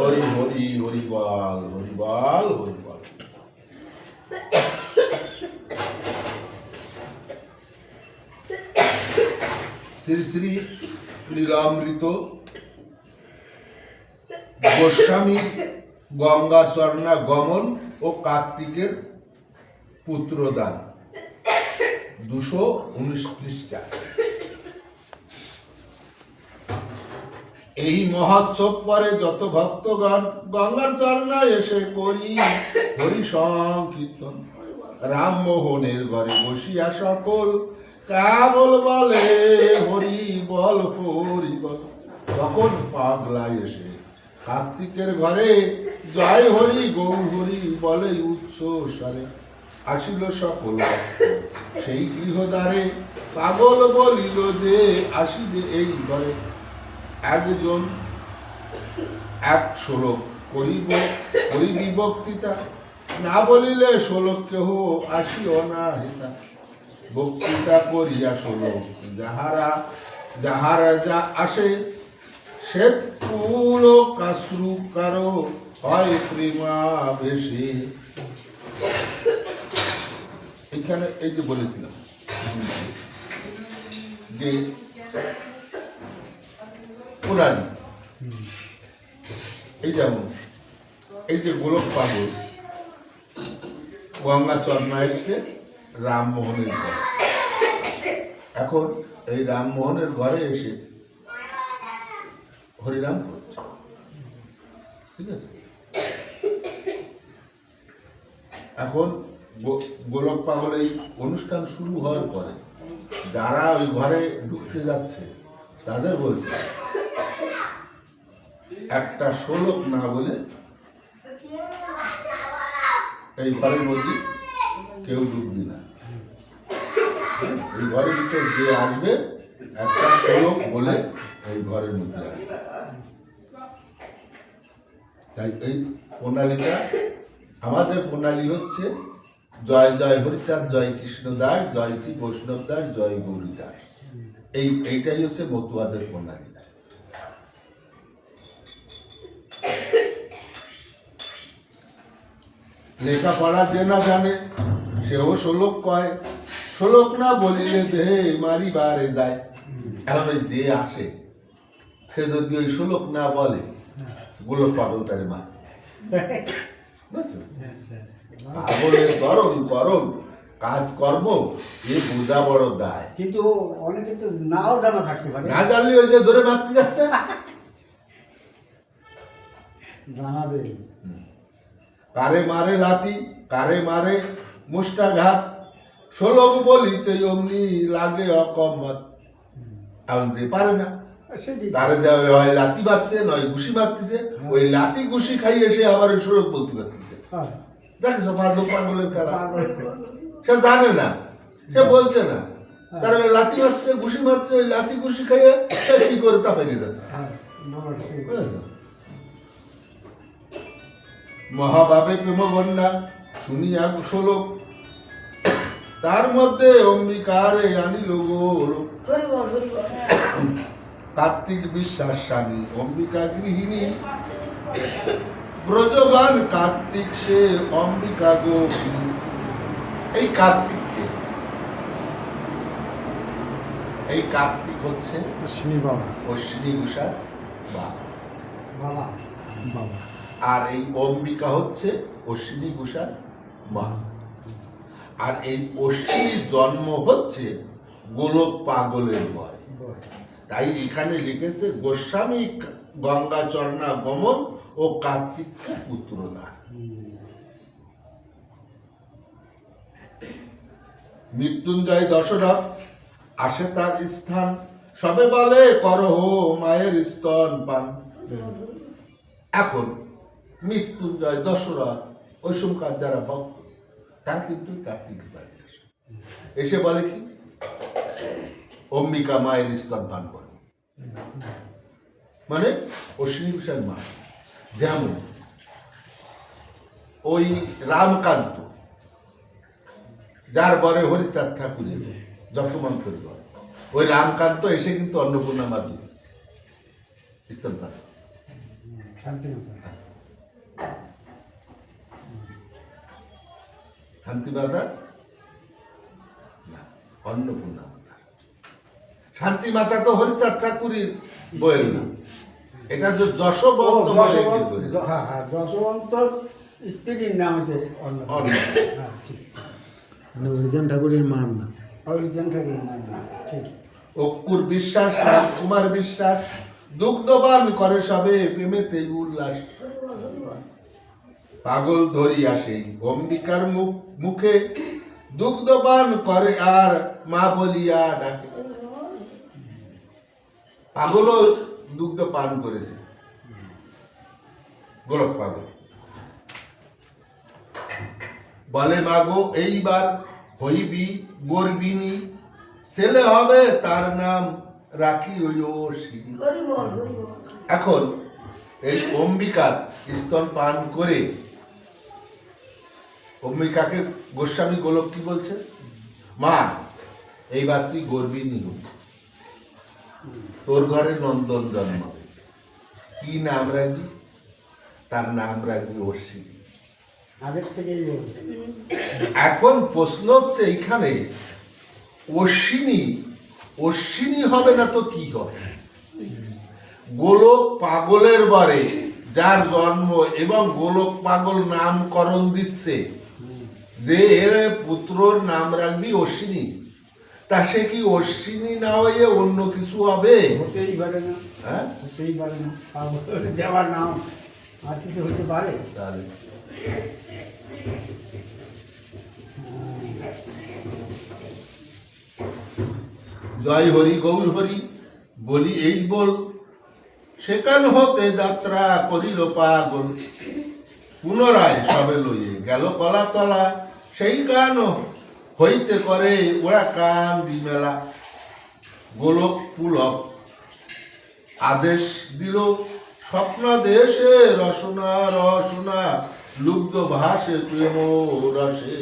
হরি হরি হরিবল হরিবল হরিবল শ্রী শ্রী লীলামৃত গোস্বামী গঙ্গা স্বর্ণা গমন ও কার্তিকের পুত্রদান। দুশো উনিশ পৃষ্ঠা। এই মহোৎসব পরে যত ভক্তগণ গঙ্গার চরণায় এসে করি, হরি সংকীর্তন। রামমোহনের ঘরে বসিয়া সকল কেবল বলে, হরি বল হরি বল। তখন পাগলা এসে কার্তিকের ঘরে, জয় হরি গৌ হরি বলে উচ্চ স্বরে। আসিল সকল। সেই গৃহদ্বারে পাগল বলিল যে, আসিবে এই ঘরে। একজন, এক শ্লোক করিব, করিবি বক্তৃতা। না বলিলে শ্লোক কেহ আসিও না হিতা। বক্তৃতা করিয়া শ্লোক যাহারা যাহারা যা আসে, সে কুল কাশ্রু কারও হয় প্রেমা বেশি। এখানে এই যে বলেছিলাম, যে পুরানি এই যেমন, এই যে গোলক পাগল, গঙ্গা চরণা এসছে রামমোহনের ঘরে। এখন এই রামমোহনের ঘরে এসে হরিনাম করছে। ঠিক আছে? এখন গোলক পাগল এই অনুষ্ঠান শুরু হওয়ার পরে যারা ওই ঘরে ঢুকতে যাচ্ছে, তাদের বলছে, একটা শ্লোক না বলে এই ঘরের মধ্যে কেউ ঢুকবি না। এই ঘরের ভিতর যে আসবে, একটা শ্লোক বলে এই ঘরের মধ্যে আসবে। তাই এই প্রণালীটা, আমাদের প্রণালী হচ্ছে, জয় জয় হরিচাঁদ, জয় কৃষ্ণ দাস, জয় শ্রী বৈষ্ণব দাস, জয় গৌরী দাস। এই, এইটাই হচ্ছে মতুয়াদের প্রণালী। লেখাপড়া যে না জানে, সেও শ্লোক কয় শ্লোক না বলিলে দেহে মারিবারে যায়। এখন ওই যে আসে সে যদি ওই শ্লোক না বলে গুলো পাগল তারে মা? পাগলের করণ করণ কাজ কর্ম এ বোঝা বড় দায়। কিন্তু অনেকে তো নাও জানা থাকতে পারে। না জানলে ওই যে ধরে ভাবতে যাচ্ছে। জানাবে। কারে মারে লাতি কারে মারে মুষ্টাঘাত ষোলক বলিতে অমনি লাগে অকম্মত এখন যে পারে না। তারে যে হয় লাতি নয় ঘুষি ওই লাতি ঘুষি খাইয়ে সে আবার ওই বলতে পারতেছে। হয়। পাগল পাগলের খেলা? সে জানে না। সে বলছে না। তার লাতি মারছে ঘুষি মারছে ওই লাতি ঘুষি খাইয়ে সে কি করে যাচ্ছে হয়? মহাভাবে প্রেম বন্যা শুনিয়া শ্লোক তার মধ্যে অম্বিকারে আনিল গোর কার্তিক বিশ্বাস স্বামী অম্বিকা গৃহিণী। ব্রজবান কার্তিক সে অম্বিকা গোপী এই কার্তিককে এই কার্তিক হচ্ছে অশ্বিনী বাবা। অশ্বিনী উষা বা বাবা। বাবা। আর এই অম্বিকা হচ্ছে অশ্বিনী ঘোষার মা আর এই অশ্বিনীর জন্ম হচ্ছে গোলক পাগলের ভয়। তাই এখানে লিখেছে, গোস্বামী গঙ্গা, চরণা, গমন ও কার্তিক পুত্রদান। মৃত্যুঞ্জয় দশরথ আসে তার স্থান। সবে বলে, করহ মায়ের স্তন পান। এখন মৃত্যুঞ্জয় দশরথ, ওই সময়কার যারা ভক্ত তারা কিন্তু কার্তিক বাড়ি আসে। এসে বলে কি? অম্বিকা মায়ের স্তন পান করে মানে অশ্বিনী ঘোষের মা। যেমন ওই রামকান্ত, যার পরে হরিচাঁদ ঠাকুরের যশোমন্তরী বলে ওই রামকান্ত এসে কিন্তু অন্নপূর্ণা মা স্তন পান শান্তিমাতা না অন্নপূর্ণা মাতা। শান্তি মাতা তো হরিচাঁদ ঠাকুরের বইয়ের নাম। এটা যে যশবন্ত হ্যাঁ হ্যাঁ যশবন্ত স্ত্রীর নাম আছে। হ্যাঁ মানে হরিজন ঠাকুরের মার না অরিজিন ঠাকুরের নাম না, ঠিক। অকুর বিশ্বাস রাজকুমার বিশ্বাস দুগ্ধবান করে সবে প্রেমেতে উল্লাস। পাগল ধরিয়া সেই অম্বিকার মুখ মুখে দুগ্ধবান করে আর মা বলিয়া ডাকে। পাগলও দুগ্ধ পান করেছে। গোলক পাগল। বলে মাগো এইবার হইবি গর্বিনী। ছেলে হবে তার নাম রাখি অশ্বিনী এখন এই অম্বিকার স্তন পান করে অম্বিকাকে গোস্বামী গোলক কি বলছে? মা এইবার তুই গর্বিনী হবি। তোর ঘরে নন্দন জন্মাবে। কি নাম রাখবি? তার নাম রাখবি অশ্বিনী। এখন প্রশ্ন হচ্ছে এইখানে অশ্বিনী অশ্বিনী হবে না তো কি হবে? গোলক পাগলের বারে যার জন্ম এবং গোলক পাগল নামকরণ দিচ্ছে যে এর পুত্রর নাম রাখবি অশ্বিনী। তা সে কি অশ্বিনী না হয়ে অন্য কিছু হবে? হতেই পারে না। হ্যাঁ? হতেই পারে না। দেওয়ার নাম আর কিছু হতে পারে? তাহলে। জয় হরি গৌর হরি বলি এই বল সেখান হতে যাত্রা করিল পাগল। পুনরায় সবে লইয়ে গেল কলাতলা। সেই গান হইতে করে ওরা কান মেলা। গোলক পুলক আদেশ দিল, স্বপ্ন দেশে রসনা রসনা লুব্ধ ভাষে প্রেম রসে।